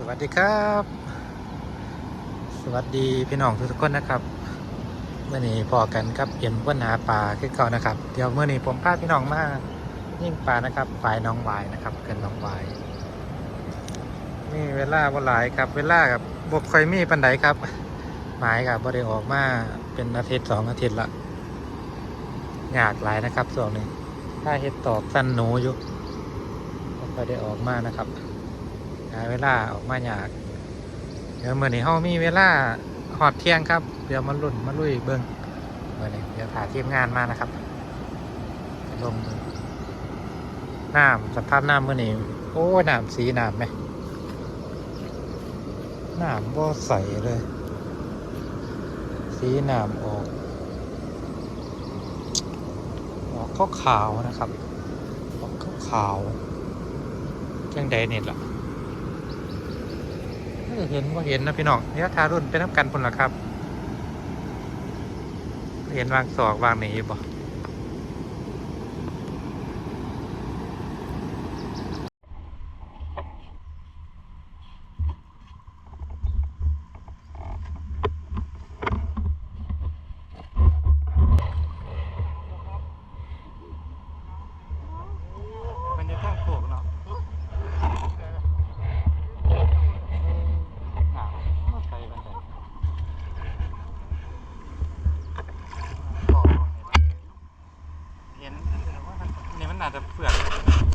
สวัสดีครับ สวัสดีพี่น้องทุกๆคนนะครับเมื่อนี้พอกันครับเปลี่ยนว่นหาปลาขึ้นเก่านะครับ เดี๋ยวเมื่อนี้ผมพาพี่น้องมายิ่งปลานะครับฝ่ายน้องวายนะครับเกินน้องวายนี่เวลาว่หลายครับ เวลากับบกคอยมีปันไดครับ หมายกับบริออกมาเป็นอาทิตย์สองอาทิตย์ละหยากหลายนะครับส่วนนี้ถ้าเห็ดตอกสั้นหนูอยู่ก็ไปได้ออกมานะครับ หาเวลาออกมาอยากเดี๋ยวเมื่อนี้เฮามีเวลาหอดเที่ยงครับ เดี๋ยวมาลุ่นมาลุยเบิ้งเมื่อนี้เดี๋ยวถ่ายทีมงานมานะครับลงน้ำสภาพน้ำมื่อนี้โอ้น้ำสีน้ำไหมน้ำบ่ใสเลย สีน้ำออกออกขาวขาวๆนะครับออกขาวขาวๆจังใดนี่ล่ะ เห็นว่าเห็นนะพี่น้องเนี่ยทารุ่นเป็นน้ำกันพุ่นละครับ เห็นวางศอกวางหนีบ่มันจะต้องโขกเนาะ หนาวไปบันไดบอกเห็นว่ามัน นี่มันอาจจะเปื้อน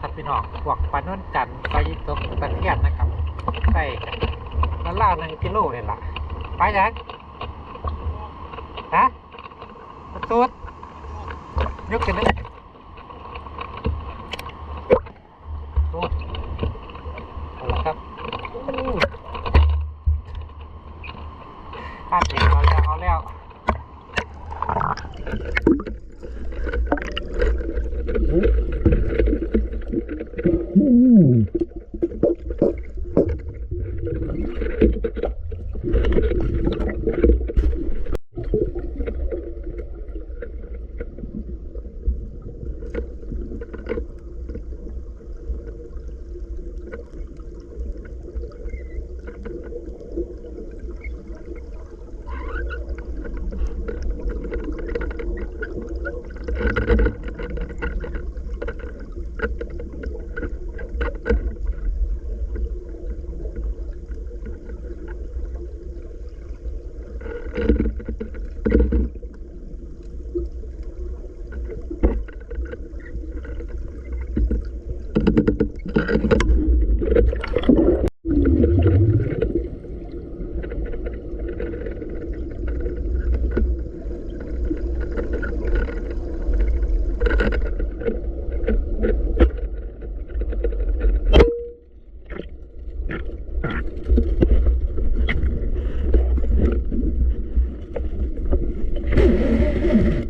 ครับพี่น้องพวกปลาโน่นจันปลายิตกตะเกียบนะครับใส่แล้วล่าหนึ่งกิโลเลยล่ะไปยังฮะประตูดยกกันเลย Mm-hmm.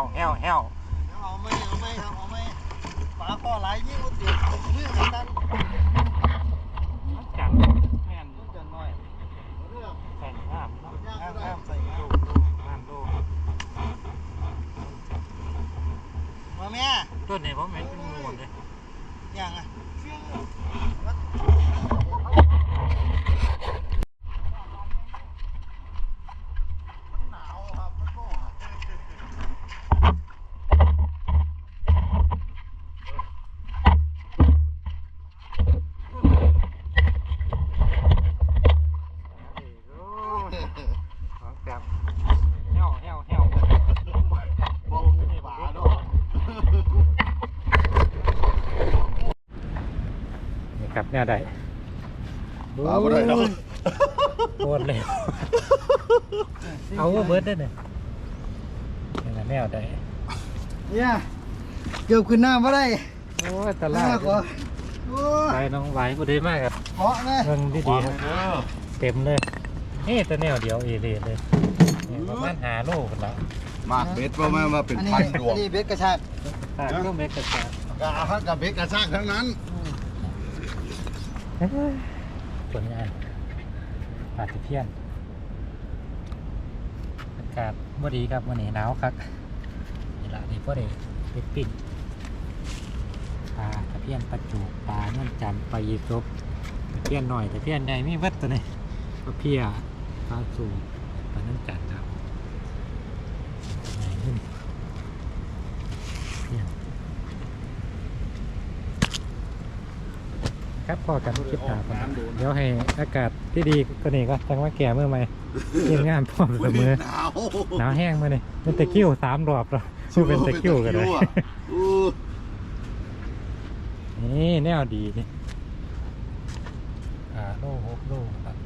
วแห้วแห้วเดี๋ยวเอาไม่เอาไม่ครับเอาไม่ปลาข้อไหลยิ่งมันติดเรื่องกันจับแม่นเรื่องน้อยเรื่องใส่น้ำเนาะย่างก็ได้น้ำใส่ดูดูน้ำดูมาแม่ต้นนี้ผมเห็นเป็นงูเลยย่างอะหนาวครับมันก็ ของจับแห้วแห้วแห้ว บอกปลาเนาะ นี่ครับ แนวใดปลาบ่ได้เนาะโคตรเร็วเอาว่าเบิร์ดได้เนี่ยนี่แหละแนวใดเนี่ยเกือบขึ้นหน้ามาได้โอ้ยตหลาน้าดขอโอ้ไปน้องไหวบ่ดีมากครับเพาะนะเบิ่งดีๆครับเต็มเลยนี่แต่แนวเดียวเอเลยเลยนี่ประมาณหาโลกันแล้วมากเบ็ดว่ามามาเป็นอันนี้พันดวอังนนี้เบ็ดกระชากตากก็เม็ดกระจายกาฮักกับเบ็ดกระชากทั้งนั้น ผลงานปาดตะเพียนอากาศบ่ดีครับวันนี้หนาวครับนี่ละนี่พอดีเป็ดปิ่นปลาตะเพียนปลาจูปลาเนื่นจันทร์ปลายีซบตะเพียนหน่อยตะเพียนใหญ่มีเวัดตัวนี้ปลาเพียปลาสูปลาเนื่นจันทร์ครับใหญ่ขึ้นเพียน ครับพอกันคลิปหน้าก่อนเดี๋ยวให้อากาศที่ดีก็นี่ก็จังว่าแก่เมื่อไหร่ทีมงานพร้อมเสมอหนาวหนาวแห้งมาเลยเป็นตะคริวสามรอบแล้วสู้เป็นตะคริวกันเลยอู้นี่แนวดีนี่อ่าโล่หกโล่ครับ